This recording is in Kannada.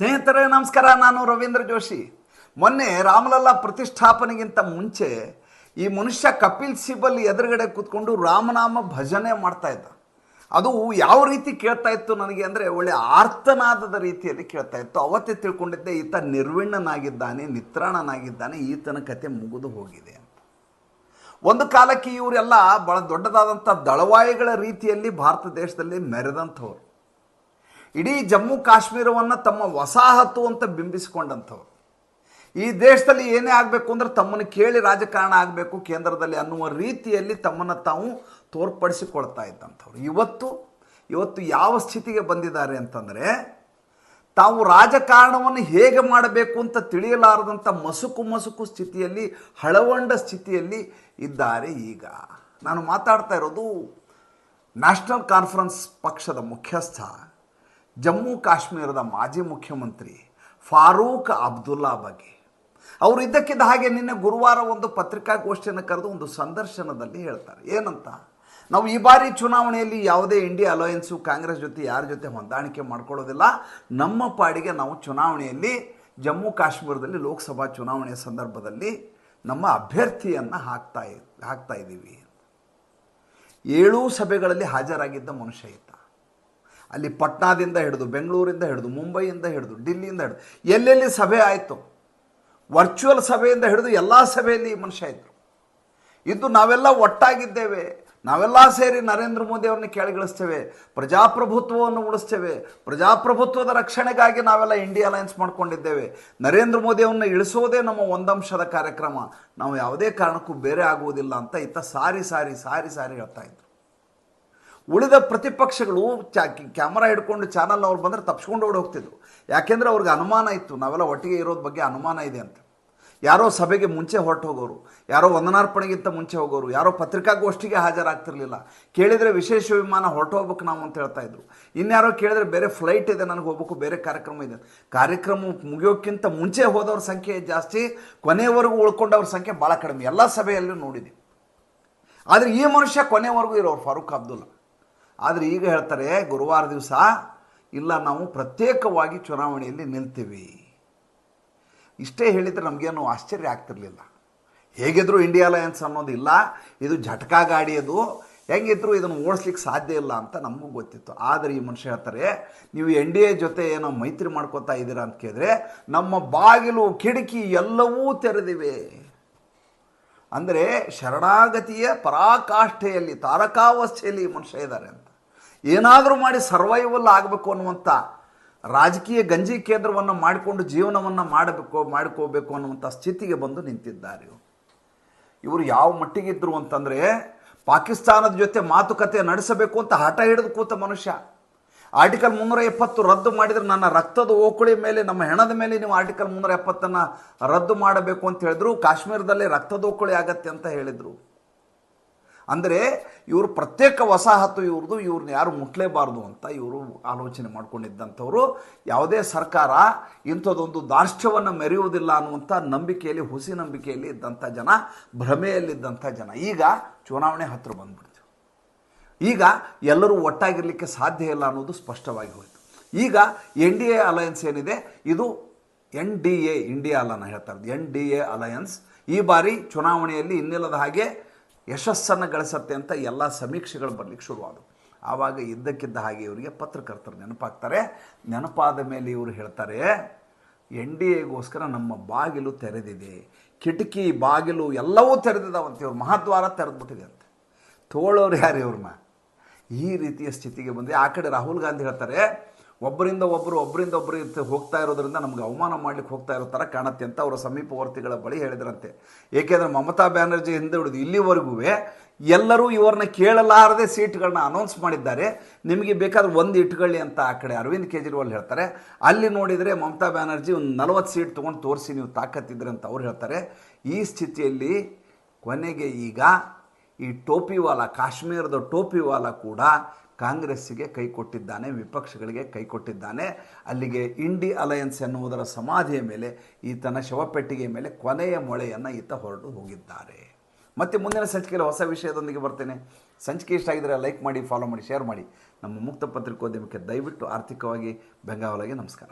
ಸ್ನೇಹಿತರೆ, ನಮಸ್ಕಾರ. ನಾನು ರವೀಂದ್ರ ಜೋಶಿ. ಮೊನ್ನೆ ರಾಮಲಲ್ಲಾ ಪ್ರತಿಷ್ಠಾಪನೆಗಿಂತ ಮುಂಚೆ ಈ ಮನುಷ್ಯ ಕಪಿಲ್ ಸಿಬಲ್ ಎದುರುಗಡೆ ಕೂತ್ಕೊಂಡು ರಾಮನಾಮ ಭಜನೆ ಮಾಡ್ತಾ ಇದ್ದ. ಅದು ಯಾವ ರೀತಿ ಕೇಳ್ತಾ ಇತ್ತು ನನಗೆ ಅಂದರೆ ಒಳ್ಳೆ ಆರ್ತನಾದದ ರೀತಿಯಲ್ಲಿ ಕೇಳ್ತಾ ಇತ್ತು. ಅವತ್ತೇ ತಿಳ್ಕೊಂಡಿದ್ದೆ, ಈತ ನಿರ್ವಿಣ್ಣನಾಗಿದ್ದಾನೆ, ನಿತ್ರಾಣನಾಗಿದ್ದಾನೆ, ಈತನ ಕತೆ ಮುಗಿದು ಹೋಗಿದೆ ಒಂದು ಕಾಲಕ್ಕೆ ಇವರೆಲ್ಲ ಬಹಳ ದೊಡ್ಡದಾದಂಥ ದಳವಾಯಿಗಳ ರೀತಿಯಲ್ಲಿ ಭಾರತ ದೇಶದಲ್ಲಿ ಮೆರೆದಂಥವ್ರು. ಇಡೀ ಜಮ್ಮು ಕಾಶ್ಮೀರವನ್ನು ತಮ್ಮ ವಸಾಹತು ಅಂತ ಬಿಂಬಿಸಿಕೊಂಡಂಥವ್ರು. ಈ ದೇಶದಲ್ಲಿ ಏನೇ ಆಗಬೇಕು ಅಂದ್ರೆ ತಮ್ಮನ್ನು ಕೇಳಿ ರಾಜಕಾರಣ ಆಗಬೇಕು ಕೇಂದ್ರದಲ್ಲಿ ಅನ್ನುವ ರೀತಿಯಲ್ಲಿ ತಮ್ಮನ್ನು ತಾವು ತೋರ್ಪಡಿಸಿಕೊಳ್ತಾ ಇದ್ದಂಥವ್ರು. ಇವತ್ತು ಇವತ್ತು ಯಾವ ಸ್ಥಿತಿಗೆ ಬಂದಿದ್ದಾರೆ ಅಂತಂದರೆ, ತಾವು ರಾಜಕಾರಣವನ್ನು ಹೇಗೆ ಮಾಡಬೇಕು ಅಂತ ತಿಳಿಯಲಾರದಂಥ ಮಸುಕು ಮಸುಕು ಸ್ಥಿತಿಯಲ್ಲಿ, ಹಳವಂಡ ಸ್ಥಿತಿಯಲ್ಲಿ ಇದ್ದಾರೆ ಈಗ. ನಾನು ಮಾತಾಡ್ತಾ ಇರೋದು ನ್ಯಾಷನಲ್ ಕಾನ್ಫರೆನ್ಸ್ ಪಕ್ಷದ ಮುಖ್ಯಸ್ಥ ಜಮ್ಮು ಕಾಶ್ಮೀರದ ಮಾಜಿ ಮುಖ್ಯಮಂತ್ರಿ ಫಾರೂಕ್ ಅಬ್ದುಲ್ಲಾ ಬಗ್ಗೆ. ಅವರು ಇದ್ದಕ್ಕಿದ್ದ ಹಾಗೆ ನಿನ್ನೆ ಗುರುವಾರ ಒಂದು ಪತ್ರಿಕಾಗೋಷ್ಠಿಯನ್ನು ಕರೆದು ಒಂದು ಸಂದರ್ಶನದಲ್ಲಿ ಹೇಳ್ತಾರೆ. ಏನಂತ? ನಾವು ಈ ಬಾರಿ ಚುನಾವಣೆಯಲ್ಲಿ ಯಾವುದೇ ಇಂಡಿಯಾ ಅಲಯನ್ಸು ಕಾಂಗ್ರೆಸ್ ಜೊತೆ ಯಾರ ಜೊತೆ ಹೊಂದಾಣಿಕೆ ಮಾಡ್ಕೊಳ್ಳೋದಿಲ್ಲ. ನಮ್ಮ ಪಾಡಿಗೆ ನಾವು ಚುನಾವಣೆಯಲ್ಲಿ ಜಮ್ಮು ಕಾಶ್ಮೀರದಲ್ಲಿ ಲೋಕಸಭಾ ಚುನಾವಣೆಯ ಸಂದರ್ಭದಲ್ಲಿ ನಮ್ಮ ಅಭ್ಯರ್ಥಿಯನ್ನು ಹಾಕ್ತಾ ಹಾಕ್ತಾ ಇದ್ದೀವಿ. ಏಳೂ ಸಭೆಗಳಲ್ಲಿ ಹಾಜರಾಗಿದ್ದ ಮನುಷ್ಯ ಈತ ಅಲ್ಲಿ ಪಟ್ನಾದಿಂದ ಹಿಡಿದು, ಬೆಂಗಳೂರಿಂದ ಹಿಡಿದು, ಮುಂಬೈಯಿಂದ ಹಿಡಿದು, ಡಿಲ್ಲಿಯಿಂದ ಹಿಡಿದು, ಎಲ್ಲೆಲ್ಲಿ ಸಭೆ ಆಯಿತು ವರ್ಚುವಲ್ ಸಭೆಯಿಂದ ಹಿಡಿದು ಎಲ್ಲ ಸಭೆಯಲ್ಲಿ ಮನುಷ್ಯ ಇದ್ದರು ಇದ್ದು ನಾವೆಲ್ಲ ಒಟ್ಟಾಗಿದ್ದೇವೆ, ನಾವೆಲ್ಲ ಸೇರಿ ನರೇಂದ್ರ ಮೋದಿ ಅವ್ರನ್ನ ಕೆಳಗಿಳಿಸ್ತೇವೆ, ಪ್ರಜಾಪ್ರಭುತ್ವವನ್ನು ಉಳಿಸ್ತೇವೆ, ಪ್ರಜಾಪ್ರಭುತ್ವದ ರಕ್ಷಣೆಗಾಗಿ ನಾವೆಲ್ಲ ಇಂಡಿಯಾ ಅಲಯನ್ಸ್ ಮಾಡ್ಕೊಂಡಿದ್ದೇವೆ. ನರೇಂದ್ರ ಮೋದಿ ಅವ್ರನ್ನ ಇಳಿಸೋದೇ ನಮ್ಮ ಒಂದಂಶದ ಕಾರ್ಯಕ್ರಮ. ನಾವು ಯಾವುದೇ ಕಾರಣಕ್ಕೂ ಬೇರೆ ಆಗುವುದಿಲ್ಲ ಅಂತ ಇತ್ತ ಸಾರಿ ಸಾರಿ ಸಾರಿ ಸಾರಿ ಹೇಳ್ತಾ ಇದ್ರು ಉಳಿದ ಪ್ರತಿಪಕ್ಷಗಳು ಚಾ ಕ್ಯಾಮರಾ ಹಿಡ್ಕೊಂಡು ಚಾನಲ್ ಅವ್ರು ಬಂದರೆ ತಪ್ಸ್ಕೊಂಡು ಓಡಿ ಹೋಗ್ತಿದ್ರು ಯಾಕೆಂದರೆ ಅವ್ರಿಗೆ ಅನುಮಾನ ಇತ್ತು, ನಾವೆಲ್ಲ ಒಟ್ಟಿಗೆ ಇರೋದ್ರ ಬಗ್ಗೆ ಅನುಮಾನ ಇದೆ ಅಂತ. ಯಾರೋ ಸಭೆಗೆ ಮುಂಚೆ ಹೊರಟು ಹೋಗೋರು ಯಾರೋ ವಂದನಾರ್ಪಣೆಗಿಂತ ಮುಂಚೆ ಹೋಗೋರು, ಯಾರೋ ಪತ್ರಿಕಾಗೋಷ್ಠಿಗೆ ಹಾಜರಾಗ್ತಿರ್ಲಿಲ್ಲ. ಕೇಳಿದರೆ ವಿಶೇಷ ವಿಮಾನ ಹೊರಟು ಹೋಗ್ಬೇಕು ನಾವು ಅಂತ ಹೇಳ್ತಾ ಇದ್ರು. ಇನ್ಯಾರೋ ಕೇಳಿದ್ರೆ ಬೇರೆ ಫ್ಲೈಟ್ ಇದೆ, ನನಗೆ ಹೋಗ್ಬೇಕು, ಬೇರೆ ಕಾರ್ಯಕ್ರಮ ಇದೆ ಕಾರ್ಯಕ್ರಮ ಮುಗಿಯೋಕ್ಕಿಂತ ಮುಂಚೆ ಹೋದವ್ರ ಸಂಖ್ಯೆ ಜಾಸ್ತಿ ಕೊನೆಯವರೆಗೂ ಉಳ್ಕೊಂಡವ್ರ ಸಂಖ್ಯೆ ಭಾಳ ಕಡಿಮೆ. ಎಲ್ಲ ಸಭೆಯಲ್ಲೂ ನೋಡಿದೆ ಆದರೆ ಈ ಮನುಷ್ಯ ಕೊನೆವರೆಗೂ ಇರೋರು ಫಾರೂಕ್ ಅಬ್ದುಲ್ಲಾ. ಆದರೆ ಈಗ ಹೇಳ್ತಾರೆ, ಗುರುವಾರ ದಿವಸ, ಇಲ್ಲ, ನಾವು ಪ್ರತ್ಯೇಕವಾಗಿ ಚುನಾವಣೆಯಲ್ಲಿ ನಿಲ್ತೀವಿ. ಇಷ್ಟೇ ಹೇಳಿದರೆ ನಮಗೇನು ಆಶ್ಚರ್ಯ ಆಗ್ತಿರಲಿಲ್ಲ. ಹೇಗಿದ್ರು ಇಂಡಿಯಾ ಅಲಯನ್ಸ್ ಅನ್ನೋದು ಇಲ್ಲ, ಇದು ಝಟಕಾ ಗಾಡಿ ಅದು. ಹೆಂಗಿದ್ರು ಇದನ್ನು ಓಡಿಸ್ಲಿಕ್ಕೆ ಸಾಧ್ಯ ಇಲ್ಲ ಅಂತ ನಮಗೂ ಗೊತ್ತಿತ್ತು. ಆದರೆ ಈ ಮನುಷ್ಯ ಹೇಳ್ತಾರೆ, ನೀವು ಎನ್ ಡಿ ಎ ಜೊತೆ ಏನೋ ಮೈತ್ರಿ ಮಾಡ್ಕೋತಾ ಇದ್ದೀರಾ ಅಂತ ಕೇಳಿದ್ರೆ, ನಮ್ಮ ಬಾಗಿಲು, ಕಿಟಕಿ ಎಲ್ಲವೂ ತೆರೆದಿವೆ. ಅಂದರೆ ಶರಣಾಗತಿಯ ಪರಾಕಾಷ್ಠೆಯಲ್ಲಿ, ತಾರಕಾವಸ್ಥೆಯಲ್ಲಿ ಈ ಮನುಷ್ಯ ಇದ್ದಾರೆ ಅಂತ. ಏನಾದರೂ ಮಾಡಿ ಸರ್ವೈವಲ್ ಆಗಬೇಕು ಅನ್ನುವಂಥ ರಾಜಕೀಯ ಗಂಜಿ ಕೇಂದ್ರವನ್ನು ಮಾಡಿಕೊಂಡು ಜೀವನವನ್ನು ಮಾಡಬೇಕು, ಮಾಡ್ಕೋಬೇಕು ಅನ್ನುವಂಥ ಸ್ಥಿತಿಗೆ ಬಂದು ನಿಂತಿದ್ದಾರೆ ಇವರು. ಯಾವ ಮಟ್ಟಿಗಿದ್ರು ಅಂತಂದರೆ ಪಾಕಿಸ್ತಾನದ ಜೊತೆ ಮಾತುಕತೆ ನಡೆಸಬೇಕು ಅಂತ ಹಠ ಹಿಡಿದು ಕೂತ ಮನುಷ್ಯ. ಆರ್ಟಿಕಲ್ ಮುನ್ನೂರ ಎಪ್ಪತ್ತು ರದ್ದು ಮಾಡಿದರೆ ನನ್ನ ರಕ್ತದ ಓಕುಳಿ ಮೇಲೆ, ನಮ್ಮ ಹೆಣದ ಮೇಲೆ ನೀವು ಆರ್ಟಿಕಲ್ ಮುನ್ನೂರ ಎಪ್ಪತ್ತನ್ನು ರದ್ದು ಮಾಡಬೇಕು ಅಂತ ಹೇಳಿದ್ರು. ಕಾಶ್ಮೀರದಲ್ಲಿ ರಕ್ತದ ಓಕುಳಿ ಆಗತ್ತೆ ಅಂತ ಹೇಳಿದರು. ಅಂದರೆ ಇವರು ಪ್ರತ್ಯೇಕ ವಸಾಹತು ಇವ್ರದ್ದು ಇವ್ರನ್ನ ಯಾರು ಮುಟ್ಲೇಬಾರ್ದು ಅಂತ ಇವರು ಆಲೋಚನೆ ಮಾಡ್ಕೊಂಡಿದ್ದಂಥವ್ರು. ಯಾವುದೇ ಸರ್ಕಾರ ಇಂಥದ್ದೊಂದು ದಾರ್ಷ್ಟ್ಯವನ್ನು ಮೆರೆಯುವುದಿಲ್ಲ ಅನ್ನುವಂಥ ನಂಬಿಕೆಯಲ್ಲಿ, ಹುಸಿ ನಂಬಿಕೆಯಲ್ಲಿ ಇದ್ದಂಥ ಜನ, ಭ್ರಮೆಯಲ್ಲಿದ್ದಂಥ ಜನ. ಈಗ ಚುನಾವಣೆ ಹತ್ತಿರ ಬಂದ್ಬಿಡ್ತು. ಈಗ ಎಲ್ಲರೂ ಒಟ್ಟಾಗಿರಲಿಕ್ಕೆ ಸಾಧ್ಯ ಇಲ್ಲ ಅನ್ನೋದು ಸ್ಪಷ್ಟವಾಗಿ ಹೋಯಿತು. ಈಗ ಎನ್ ಡಿ ಎ ಅಲಯನ್ಸ್ ಏನಿದೆ? ಇದು ಎನ್ ಡಿ ಎ, ಇಂಡಿಯಾ ಅಲ್ಲ ಹೇಳ್ತಾ ಇರೋದು. ಎನ್ ಡಿ ಎ ಅಲಯನ್ಸ್ ಈ ಬಾರಿ ಚುನಾವಣೆಯಲ್ಲಿ ಇನ್ನಿಲ್ಲದ ಹಾಗೆ ಯಶಸ್ಸನ್ನು ಗಳಿಸತ್ತೆ ಅಂತ ಎಲ್ಲ ಸಮೀಕ್ಷೆಗಳು ಬರಲಿಕ್ಕೆ ಶುರುವಾದವು. ಆವಾಗ ಇದ್ದಕ್ಕಿದ್ದ ಹಾಗೆ ಇವರಿಗೆ ಪತ್ರಕರ್ತರು ನೆನಪಾಗ್ತಾರೆ. ನೆನಪಾದ ಮೇಲೆ ಇವರು ಹೇಳ್ತಾರೆ, ಎನ್ ಡಿ ಎಗೋಸ್ಕರ ನಮ್ಮ ಬಾಗಿಲು ತೆರೆದಿದೆ. ಕಿಟಕಿ, ಬಾಗಿಲು ಎಲ್ಲವೂ ತೆರೆದಿದ್ದಾವಂತೆ ಇವ್ರು. ಮಹಾದ್ವಾರ ತೆರೆದ್ಬಿಟ್ಟಿದೆ ಅಂತ. ತೋಳೋರು ಯಾರು ಇವ್ರನ್ನ? ಈ ರೀತಿಯ ಸ್ಥಿತಿಗೆ ಬಂದೆ ಆ ಕಡೆ ರಾಹುಲ್ ಗಾಂಧಿ ಹೇಳ್ತಾರೆ ಒಬ್ಬರಿಂದ ಒಬ್ಬರು ಒಬ್ಬರಿಂದ ಒಬ್ಬರು ಹೋಗ್ತಾ ಇರೋದ್ರಿಂದ ನಮ್ಗೆ ಅವಮಾನ ಮಾಡ್ಲಿಕ್ಕೆ ಹೋಗ್ತಾ ಇರೋ ಥರ ಕಾಣುತ್ತೆ ಅಂತ ಅವರ ಸಮೀಪವರ್ತಿಗಳ ಬಳಿ ಹೇಳಿದ್ರಂತೆ. ಏಕೆಂದರೆ ಮಮತಾ ಬ್ಯಾನರ್ಜಿ ಹಿಂದೆ ಹಿಡಿದು ಇಲ್ಲಿವರೆಗೂ ಎಲ್ಲರೂ ಇವರನ್ನ ಕೇಳಲಾರದೆ ಸೀಟ್ಗಳನ್ನ ಅನೌನ್ಸ್ ಮಾಡಿದ್ದಾರೆ. ನಿಮಗೆ ಬೇಕಾದ್ರೆ ಒಂದು ಇಟ್ಕೊಳ್ಳಿ ಅಂತ ಆ ಕಡೆ ಅರವಿಂದ್ ಕೇಜ್ರಿವಾಲ್ ಹೇಳ್ತಾರೆ. ಅಲ್ಲಿ ನೋಡಿದರೆ ಮಮತಾ ಬ್ಯಾನರ್ಜಿ ಒಂದು ನಲವತ್ತು ಸೀಟ್ ತೊಗೊಂಡು ತೋರಿಸಿ ನೀವು ತಾಕತ್ತಿದ್ರೆ ಅಂತ ಅವ್ರು ಹೇಳ್ತಾರೆ. ಈ ಸ್ಥಿತಿಯಲ್ಲಿ ಕೊನೆಗೆ ಈಗ ಈ ಟೋಪಿವಾಲ, ಕಾಶ್ಮೀರದ ಟೋಪಿವಾಲ ಕೂಡ ಕಾಂಗ್ರೆಸ್ಸಿಗೆ ಕೈ ಕೊಟ್ಟಿದ್ದಾನೆ, ವಿಪಕ್ಷಗಳಿಗೆ ಕೈ ಕೊಟ್ಟಿದ್ದಾನೆ. ಅಲ್ಲಿಗೆ ಇಂಡಿ ಅಲಯನ್ಸ್ ಎನ್ನುವುದರ ಸಮಾಧಿಯ ಮೇಲೆ ಈತನ ಶವಪೆಟ್ಟಿಗೆಯ ಮೇಲೆ ಕೊನೆಯ ಮೊಳೆಯನ್ನು ಈತ ಹೊರಟು ಹೋಗಿದ್ದಾರೆ. ಮತ್ತೆ ಮುಂದಿನ ಸಂಚಿಕೆಯಲ್ಲಿ ಹೊಸ ವಿಷಯದೊಂದಿಗೆ ಬರ್ತೇನೆ. ಸಂಚಿಕೆ ಇಷ್ಟ ಆಗಿದ್ರೆ ಲೈಕ್ ಮಾಡಿ ಫಾಲೋ ಮಾಡಿ ಶೇರ್ ಮಾಡಿ. ನಮ್ಮ ಮುಕ್ತ ಪತ್ರಿಕೋದ್ಯಮಕ್ಕೆ ದಯವಿಟ್ಟು ಆರ್ಥಿಕವಾಗಿ ಬೆಂಗಾವಲಾಗಿ ನಮಸ್ಕಾರ.